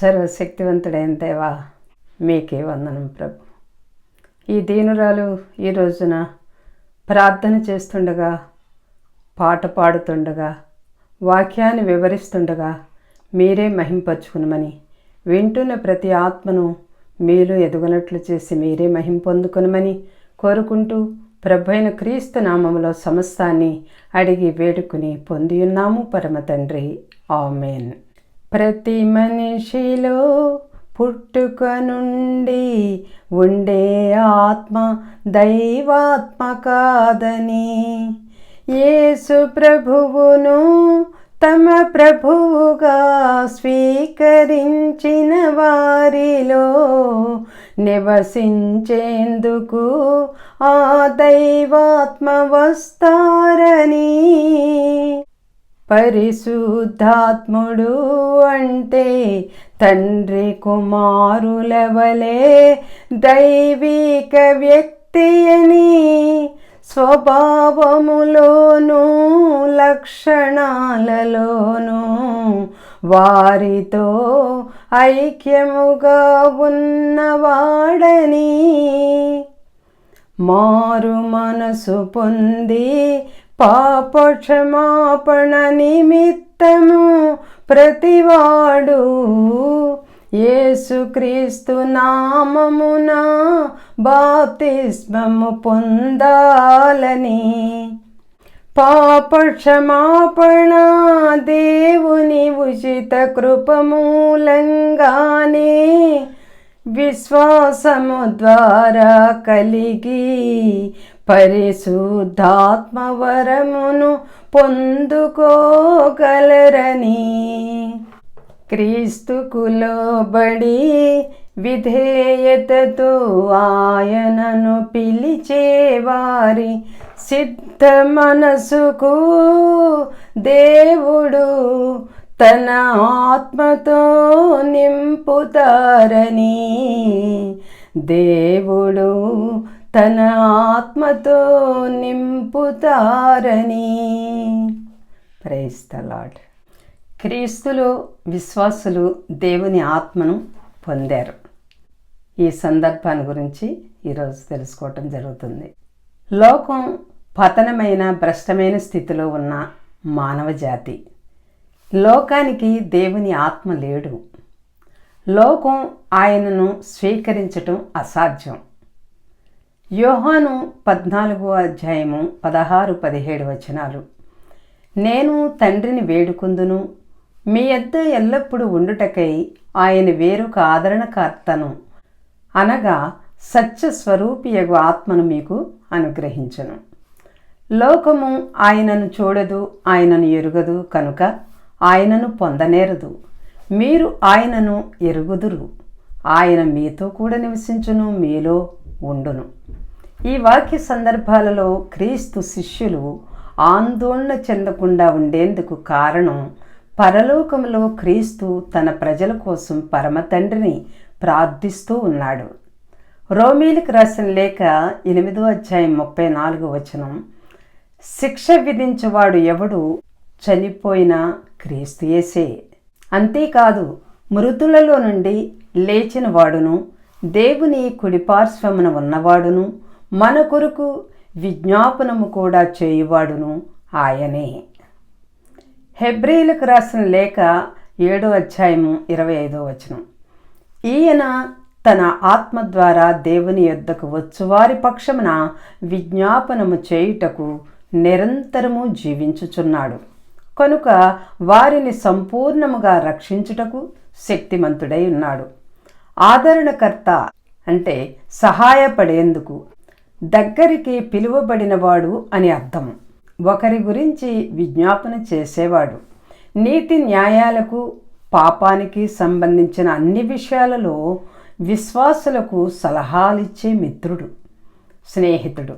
సర్వశక్తివంతుడైన దేవా మీకే వందనం ప్రభు. ఈ దీనురాలు ఈ రోజున ప్రార్థన చేస్తుండగా పాట పాడుతుండగా వాక్యాన్ని వివరిస్తుండగా మీరే మహింపరుచుకునమని వింటున్న ప్రతి ఆత్మను మీరు ఎదుగునట్లు చేసి మీరే మహింపొందుకునమని కోరుకుంటూ కోరుకుంటూ ప్రభైన క్రీస్తు నామంలో సమస్తాన్ని అడిగి వేడుకుని పొందియున్నాము పరమ తండ్రి. ఆమెన్. ప్రతి మనిషిలో పుట్టుక నుండి ఉండే ఆత్మ దైవాత్మ కాదని. యేసు ప్రభువును తమ ప్రభువుగా స్వీకరించిన వారిలో నివసించేందుకు ఆ దైవాత్మ వస్తారని. పరిశుద్ధాత్ముడు అంటే తండ్రి కుమారులవలే దైవిక వ్యక్తి అని స్వభావములోనూ లక్షణాలలోనూ వారితో ఐక్యముగా ఉన్నవాడని మారు మనసు పొంది పాపక్షమాపణ నిమిత్తము ప్రతివాడు యేసుక్రీస్తు నామమున బాప్తిస్మము పొందాలని. పాపక్షమాపణ దేవుని ఉచిత కృపమూలంగానే విశ్వాసము ద్వారా కలిగి పరిశుద్ధాత్మ వరమును పొందుకోగలరని క్రీస్తుకులోబడి విధేయతతో ఆయనను పిలిచేవారి సిద్ధ మనసుకు దేవుడు తన ఆత్మతో నింపుతారని దేవుడు తన ఆత్మతో నింపుతారని. ప్రైజ్ ద లాడ్ క్రీస్తులో విశ్వాసులు దేవుని ఆత్మను పొందారు. ఈ సందర్భాన్ని గురించి ఈరోజు తెలుసుకోవటం జరుగుతుంది. లోకం పతనమైన భ్రష్టమైన స్థితిలో ఉన్న మానవ జాతి. లోకానికి దేవుని ఆత్మ లేడు. లోకం ఆయనను స్వీకరించటం అసాధ్యం. యోహాను పద్నాలుగో అధ్యాయము పదహారు పదిహేడు వచనాలు. నేను తండ్రిని వేడుకుందును మీ యొద్ద ఎల్లప్పుడూ ఉండుటకై ఆయన వేరొక ఆదరణకర్తను అనగా సత్య స్వరూపియగు ఆత్మను మీకు అనుగ్రహించను. లోకము ఆయనను చూడదు ఆయనను ఎరుగదు కనుక ఆయనను పొందనేరదు. మీరు ఆయనను ఎరుగుదురు. ఆయన మీతో కూడా నివసించును మీలో ఉండును. ఈ వాక్య సందర్భాలలో క్రీస్తు శిష్యులు ఆందోళన చెందకుండా ఉండేందుకు కారణం పరలోకంలో క్రీస్తు తన ప్రజల కోసం పరమతండ్రిని ప్రార్థిస్తూ ఉన్నాడు. రోమీలకు రాసిన లేఖ ఎనిమిదో అధ్యాయం ముప్పై నాలుగు వచనం శిక్ష విధించేవాడు ఎవడు చనిపోయిన క్రీస్తు యేసే. అంతేకాదు మృతులలో నుండి లేచిన వాడును దేవుని కుడిపార్శ్వమున ఉన్నవాడును మన కొరకు విజ్ఞాపనము కూడా చేయువాడును ఆయనే. హెబ్రిలకు రాసిన లేఖ ఏడో అధ్యాయము ఇరవై ఐదో వచనం. ఈయన తన ఆత్మ ద్వారా దేవుని యొద్దకు వచ్చువారి పక్షమున విజ్ఞాపనము చేయుటకు నిరంతరము జీవించుచున్నాడు. కనుక వారిని సంపూర్ణముగా రక్షించుటకు శక్తిమంతుడై ఉన్నాడు. ఆదరణకర్త అంటే సహాయపడేందుకు దగ్గరికి పిలువబడినవాడు అని అర్థం. ఒకరి గురించి విజ్ఞాపన చేసేవాడు. నీతి న్యాయాలకు పాపానికి సంబంధించిన అన్ని విషయాలలో విశ్వాసులకు సలహాలిచ్చే మిత్రుడు స్నేహితుడు.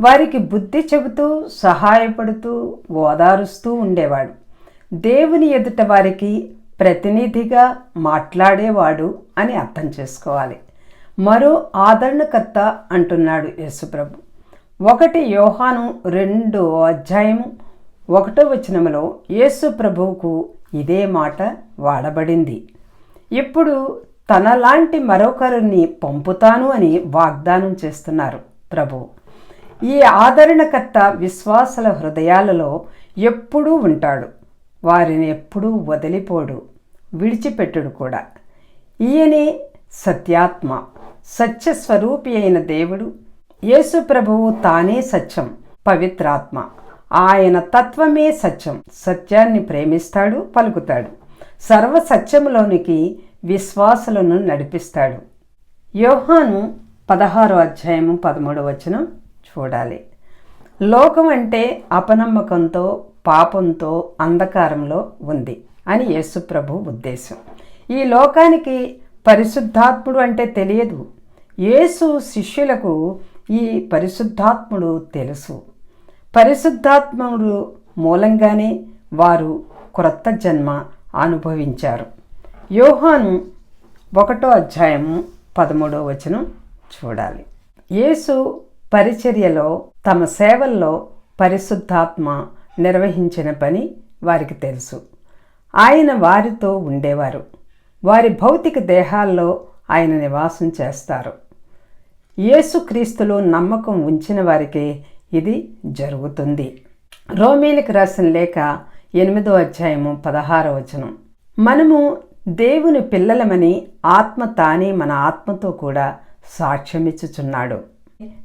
వారికి బుద్ధి చెబుతూ సహాయపడుతూ ఓదారుస్తూ ఉండేవాడు. దేవుని ఎదుట వారికి ప్రతినిధిగా మాట్లాడేవాడు అని అర్థం చేసుకోవాలి. మరో ఆదరణకర్త అంటున్నాడు యేసుప్రభు. ఒకటి యోహాను రెండు అధ్యాయము ఒకటో వచనములో యేసు ప్రభువుకు ఇదే మాట వాడబడింది. ఇప్పుడు తనలాంటి మరొకరిని పంపుతాను అని వాగ్దానం చేస్తున్నారు ప్రభు. ఈ ఆదరణకర్త విశ్వాసుల హృదయాలలో ఎప్పుడూ ఉంటాడు. వారిని ఎప్పుడూ వదిలిపోడు విడిచిపెట్టుడు కూడా. ఈయనే సత్యాత్మ సత్య స్వరూపి అయిన దేవుడు. యేసు ప్రభువు తానే సత్యం పవిత్రాత్మ. ఆయన తత్వమే సత్యం. సత్యాన్ని ప్రేమిస్తాడు పలుకుతాడు. సర్వ సత్యములోనికి విశ్వాసులను నడిపిస్తాడు. యోహాను పదహారో అధ్యాయము పదమూడవ వచనం చూడాలి. లోకం అంటే అపనమ్మకంతో పాపంతో అంధకారంలో ఉంది అని యేసుప్రభు ఉద్దేశం. ఈ లోకానికి పరిశుద్ధాత్ముడు అంటే తెలియదు. యేసు శిష్యులకు ఈ పరిశుద్ధాత్ముడు తెలుసు. పరిశుద్ధాత్ముడు మూలంగానే వారు క్రొత్త జన్మ అనుభవించారు. యోహాను ఒకటో అధ్యాయము పదమూడో వచనం చూడాలి. యేసు పరిచర్యలో తమ సేవల్లో పరిశుద్ధాత్మ నిర్వహించిన పని వారికి తెలుసు. ఆయన వారితో ఉండేవారు. వారి భౌతిక దేహాల్లో ఆయన నివాసం చేస్తారు. యేసుక్రీస్తులో నమ్మకం ఉంచిన వారికి ఇది జరుగుతుంది. రోమీలకు రాసిన లేఖ ఎనిమిదో అధ్యాయము పదహార వచనం. మనము దేవుని పిల్లలమని ఆత్మ తానే మన ఆత్మతో కూడా సాక్ష్యమిచ్చుచున్నాడు.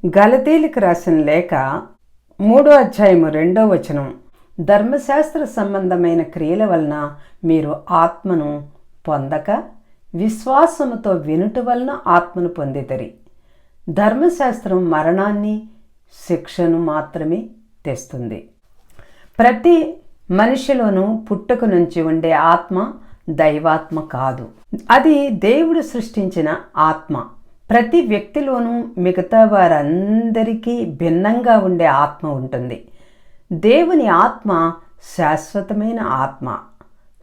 గలతీలకు రాసిన లేఖ మూడో అధ్యాయము రెండో వచనం. ధర్మశాస్త్ర సంబంధమైన క్రియల వలన మీరు ఆత్మను పొందక విశ్వాసముతో వినుట వలన ఆత్మను పొందితరి. ధర్మశాస్త్రం మరణాన్ని శిక్షను మాత్రమే తెస్తుంది. ప్రతి మనిషిలోనూ పుట్టుక నుంచి ఉండే ఆత్మ దైవాత్మ కాదు. అది దేవుడు సృష్టించిన ఆత్మ. ప్రతి వ్యక్తిలోనూ మిగతా వారందరికీ భిన్నంగా ఉండే ఆత్మ ఉంటుంది. దేవుని ఆత్మ శాశ్వతమైన ఆత్మ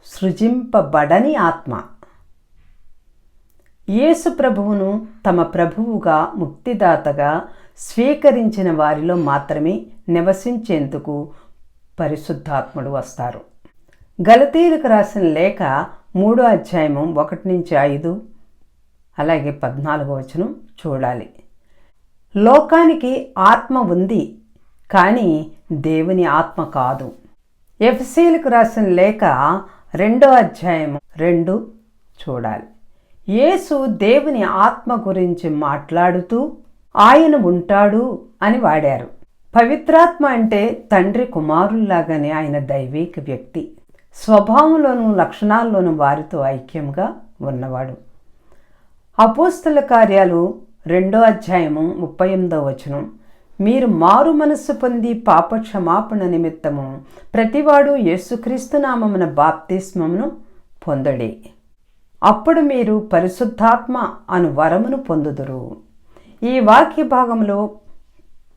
సృజింపబడని ఆత్మ. యేసు ప్రభువును తమ ప్రభువుగా ముక్తిదాతగా స్వీకరించిన వారిలో మాత్రమే నివసించేందుకు పరిశుద్ధాత్ముడు వస్తారు. గలతీలకు రాసిన లేఖ మూడో అధ్యాయము ఒకటి నుంచి ఐదు అలాగే పద్నాలుగో వచనం చూడాలి. లోకానికి ఆత్మ ఉంది కానీ దేవుని ఆత్మ కాదు. ఎఫ్సీలకు రాసిన లేఖ రెండో అధ్యాయము రెండు చూడాలి. యేసు దేవుని ఆత్మ గురించి మాట్లాడుతూ ఆయన ఉంటాడు అని వాడారు. పవిత్రాత్మ అంటే తండ్రి కుమారుల్లాగానే ఆయన దైవిక వ్యక్తి. స్వభావంలోనూ లక్షణాల్లోనూ వారితో ఐక్యంగా ఉన్నవాడు. అపోస్తల కార్యాలు రెండో అధ్యాయము ముప్పై ఎనిమిదో వచనం. మీరు మారు మనస్సు పొంది పాప క్షమాపణ నిమిత్తము ప్రతివాడు యేసుక్రీస్తు నామమున బాప్తిస్మమును పొందడే. అప్పుడు మీరు పరిశుద్ధాత్మ అను వరమును పొందుదురు. ఈ వాక్య భాగంలో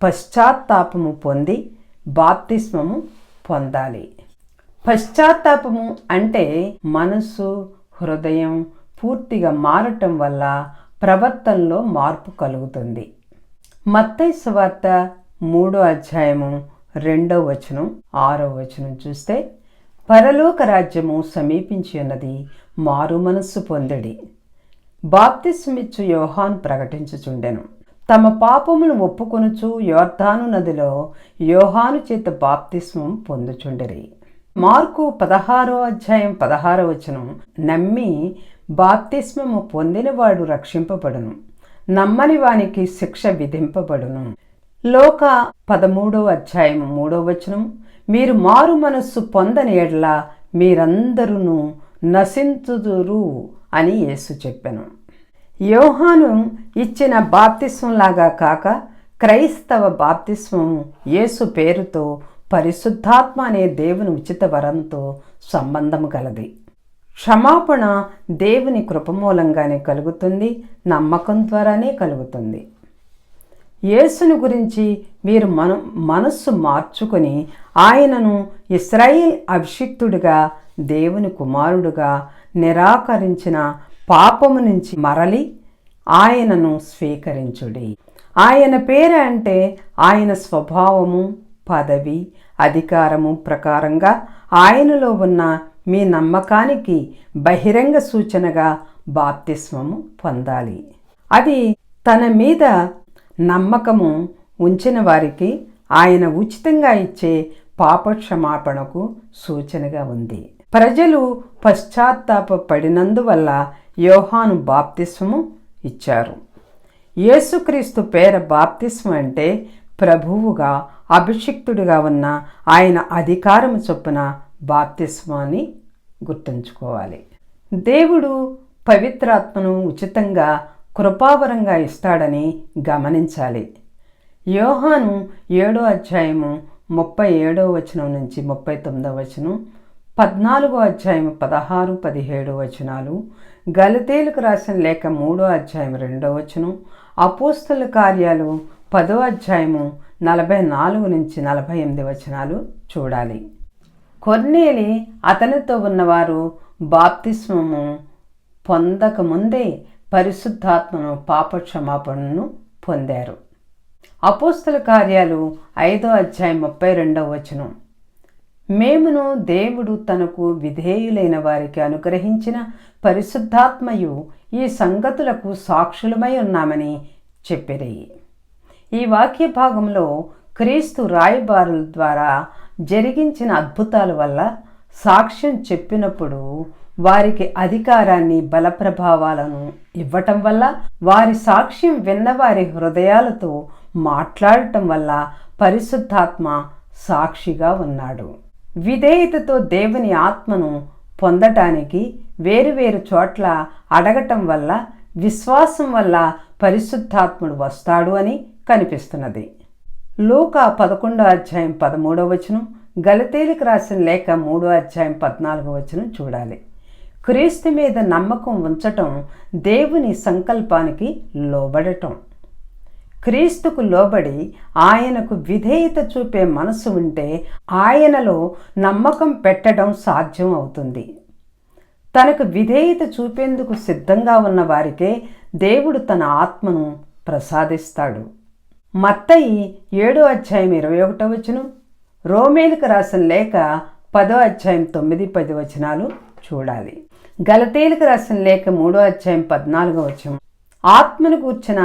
పశ్చాత్తాపము పొంది బాప్తిస్మము పొందాలి. పశ్చాత్తాపము అంటే మనసు హృదయం పూర్తిగా మారటం వల్ల ప్రవర్తనలో మార్పు కలుగుతుంది. మత్తయి సువార్త మూడో అధ్యాయము రెండో వచనం ఆరో వచనం చూస్తే పరలోక రాజ్యము సమీపించి ఉన్నది మారు మనస్సు పొందడి. బాప్తిస్మిచ్చు యోహాన్ ప్రకటించుచుండెను. తమ పాపమును ఒప్పుకొనుచు యోర్ధాను నదిలో యోహాను చేత బాప్తిస్మం పొందుచుండరి. మార్కు పదహారో అధ్యాయం పదహారో వచనం నమ్మి బాప్తిస్మము పొందినవాడు రక్షింపబడును. నమ్మని వానికి శిక్ష విధింపబడును. లోక పదమూడో అధ్యాయం మూడో వచనం మీరు మారు మనస్సు పొందని ఎడ్ల మీరందరూ నశించుదురు అని యేసు చెప్పాను. యోహాను ఇచ్చిన బాప్తిస్వంలాగా కాక క్రైస్తవ బాప్తిస్వం యేసు పేరుతో పరిశుద్ధాత్మ అనే దేవుని ఉచిత వరంతో సంబంధం కలది క్షమాపణ దేవుని కృపమూలంగానే కలుగుతుంది నమ్మకం ద్వారానే కలుగుతుంది. యేసును గురించి మీరు మన మనస్సు మార్చుకొని ఆయనను ఇస్రాయిల్ అభిషిక్తుడిగా దేవుని కుమారుడుగా నిరాకరించిన పాపము నుంచి మరలి ఆయనను స్వీకరించుడి. ఆయన పేరు అంటే ఆయన స్వభావము పదవి అధికారము ప్రకారంగా ఆయనలో ఉన్న మీ నమ్మకానికి బహిరంగ సూచనగా బాప్తిస్మము పొందాలి. అది తన మీద నమ్మకము ఉంచిన వారికి ఆయన ఉచితంగా ఇచ్చే పాపక్షమాపణకు సూచనగా ఉంది. ప్రజలు పశ్చాత్తాప పడినందువల్ల యోహాను బాప్తిస్మము ఇచ్చారు. యేసుక్రీస్తు పేర బాప్తిస్వం అంటే ప్రభువుగా అభిషిక్తుడిగా ఉన్న ఆయన అధికారము చొప్పున బాప్తిస్మాన్ని గుర్తుంచుకోవాలి. దేవుడు పవిత్రాత్మను ఉచితంగా కృపావరంగా ఇస్తాడని గమనించాలి. యోహాను ఏడో అధ్యాయము ముప్పై ఏడో వచనం నుంచి ముప్పై తొమ్మిదో వచనం పద్నాలుగో అధ్యాయం పదహారు పదిహేడు వచనాలు గలతేలకు రాసిన లేఖ మూడో అధ్యాయం రెండో వచనం అపోస్తుల కార్యాలు పదో అధ్యాయము నలభై నాలుగు నుంచి నలభై ఎనిమిది వచనాలు చూడాలి. కొన్నేలి అతనితో ఉన్నవారు బాప్తిస్మము పొందకముందే పరిశుద్ధాత్మను పాపక్షమాపణను పొందారు. అపోస్తుల కార్యాలు ఐదో అధ్యాయం ముప్పై రెండవ వచనం. మేమును దేవుడు తనకు విధేయులైన వారికి అనుగ్రహించిన పరిశుద్ధాత్మయు ఈ సంగతులకు సాక్షులమై ఉన్నామని చెప్పిరి. ఈ వాక్య భాగంలో క్రీస్తు రాయబారుల ద్వారా జరిగించిన అద్భుతాల వల్ల సాక్ష్యం చెప్పినప్పుడు వారికి అధికారాన్ని బలప్రభావాలను ఇవ్వటం వల్ల వారి సాక్ష్యం విన్నవారి హృదయాలతో మాట్లాడటం వల్ల పరిశుద్ధాత్మ సాక్షిగా ఉన్నాడు. విధేయతతో దేవుని ఆత్మను పొందటానికి వేరువేరు చోట్ల అడగటం వల్ల విశ్వాసం వల్ల పరిశుద్ధాత్ముడు వస్తాడు అని కనిపిస్తున్నది. లోక పదకొండో అధ్యాయం పదమూడవ వచనం గలతేలికి రాసిన లేఖ మూడో అధ్యాయం పద్నాలుగో వచనం చూడాలి. క్రీస్తు మీద నమ్మకం ఉంచటం దేవుని సంకల్పానికి లోబడటం. క్రీస్తుకు లోబడి ఆయనకు విధేయత చూపే మనసు ఉంటే ఆయనలో నమ్మకం పెట్టడం సాధ్యం అవుతుంది. తనకు విధేయత చూపేందుకు సిద్ధంగా ఉన్న వారికే దేవుడు తన ఆత్మను ప్రసాదిస్తాడు. మత్తయి ఏడో అధ్యాయం ఇరవై ఒకటో వచనం. రోమేలకు రాసిన లేఖ పదో అధ్యాయం తొమ్మిది పది వచనాలు చూడాలి. గలతీలకు రాసిన లేఖ మూడో అధ్యాయం పద్నాలుగో వచనం. ఆత్మను కూర్చిన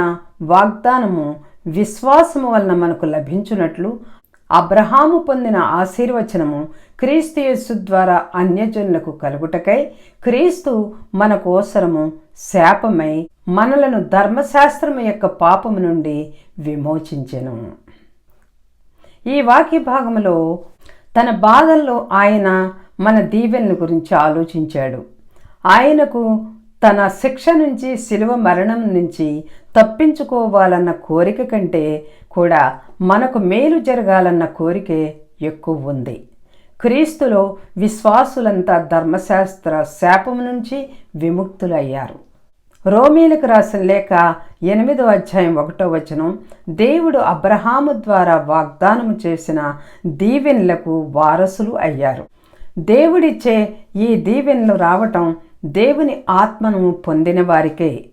వాగ్దానము విశ్వాసము వలన మనకు లభించున్నట్లు అబ్రహాము పొందిన ఆశీర్వచనము క్రీస్తు యేసు ద్వారా అన్యజనులకు కలుగుటకై క్రీస్తు మన కోసరము శాపమై మనలను ధర్మశాస్త్రము యొక్క పాపము నుండి విమోచించెను. ఈ వాక్య భాగంలో తన బాధల్లో ఆయన మన దీవెనల గురించి ఆలోచించాడు. ఆయనకు తన శిక్ష నుంచి శిలువ మరణం నుంచి తప్పించుకోవాలన్న కోరిక కంటే కూడా మనకు మేలు జరగాలన్న కోరికే ఎక్కువ ఉంది. క్రీస్తులో విశ్వాసులంతా ధర్మశాస్త్ర శాపం నుంచి విముక్తులయ్యారు. రోమీలకు రాసిన లేక ఎనిమిదో అధ్యాయం ఒకటో వచనం దేవుడు అబ్రహాము ద్వారా వాగ్దానము చేసిన దీవెనలకు వారసులు అయ్యారు. దేవుడిచ్చే ఈ దీవెనలు రావటం దేవుని ఆత్మను పొందిన వారికే.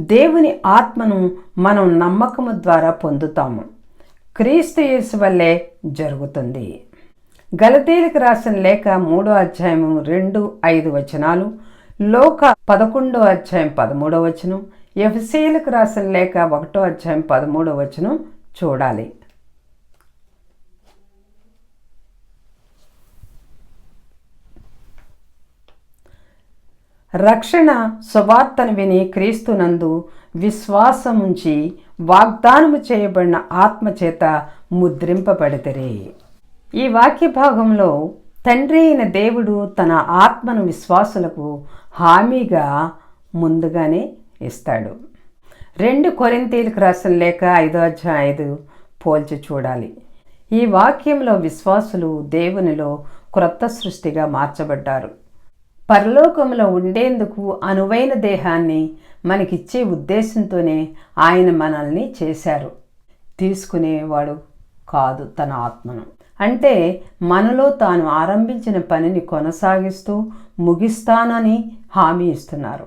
దేవుని ఆత్మను మనం నమ్మకము ద్వారా పొందుతాము. క్రీస్తు యేసు వల్లే జరుగుతుంది. గలతీలకు రాసిన లేఖ మూడో అధ్యాయము రెండు ఐదు వచనాలు లోక పదకొండో అధ్యాయం పదమూడో వచనం ఎఫ్సీలకు రాసిన లేఖ ఒకటో అధ్యాయం పదమూడో వచనం చూడాలి. రక్షణ సువార్తను విని క్రీస్తునందు విశ్వాసముంచి వాగ్దానము చేయబడిన ఆత్మచేత ముద్రింపబడితరే. ఈ వాక్య భాగంలో తండ్రి అయిన దేవుడు తన ఆత్మను విశ్వాసులకు హామీగా ముందుగానే ఇస్తాడు. రెండు కొరింతీలకు రాసిన లేక ఐదో అధ్యాయం ఐదు పోల్చి చూడాలి. ఈ వాక్యంలో విశ్వాసులు దేవునిలో క్రొత్త సృష్టిగా మార్చబడ్డారు. పరలోకంలో ఉండేందుకు అనువైన దేహాన్ని మనకిచ్చే ఉద్దేశంతోనే ఆయన మనల్ని చేశారు. తీసుకునేవాడు కాదు తన ఆత్మను. అంటే మనలో తాను ఆరంభించిన పనిని కొనసాగిస్తూ ముగిస్తానని హామీ ఇస్తున్నారు.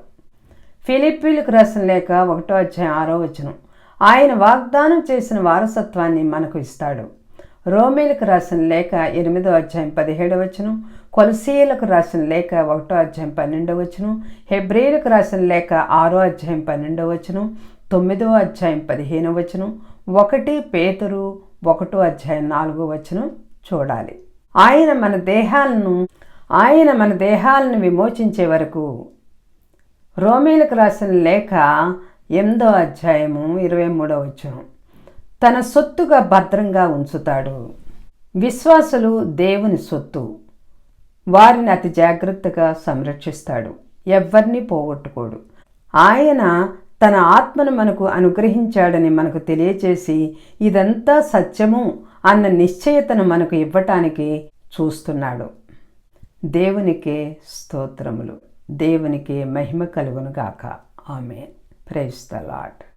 ఫిలిప్పీలకు రాసిన లేక ఒకటో అధ్యాయం ఆరో వచనం. ఆయన వాగ్దానం చేసిన వారసత్వాన్ని మనకు ఇస్తాడు. రోమేలకు రాసిన లేఖ ఎనిమిదో అధ్యాయం పదిహేడవ వచనం కొలసీలకు రాసిన లేఖ ఒకటో అధ్యాయం పన్నెండవ వచనం హెబ్రిలకు రాసిన లేఖ ఆరో అధ్యాయం పన్నెండవ వచనం తొమ్మిదో అధ్యాయం పదిహేనవ వచనం ఒకటి పేతురు ఒకటో అధ్యాయం నాలుగో వచనం చూడాలి. ఆయన మన దేహాలను ఆయన మన దేహాలను విమోచించే వరకు. రోమీలకు రాసిన లేఖ ఎనిమిదో అధ్యాయము ఇరవై మూడో వచనం. తన సొత్తుగా భద్రంగా ఉంచుతాడు. విశ్వాసులు దేవుని సొత్తు. వారిని అతి జాగ్రత్తగా సంరక్షిస్తాడు. ఎవ్వరిని పోగొట్టుకోడు. ఆయన తన ఆత్మను మనకు అనుగ్రహించాడని మనకు తెలియచేసి ఇదంతా సత్యము అన్న నిశ్చయతను మనకు ఇవ్వటానికి చూస్తున్నాడు. దేవునికే స్తోత్రములు. దేవునికే మహిమ కలుగునుగాక. ఆమె ప్రైజ్ ద లాడ్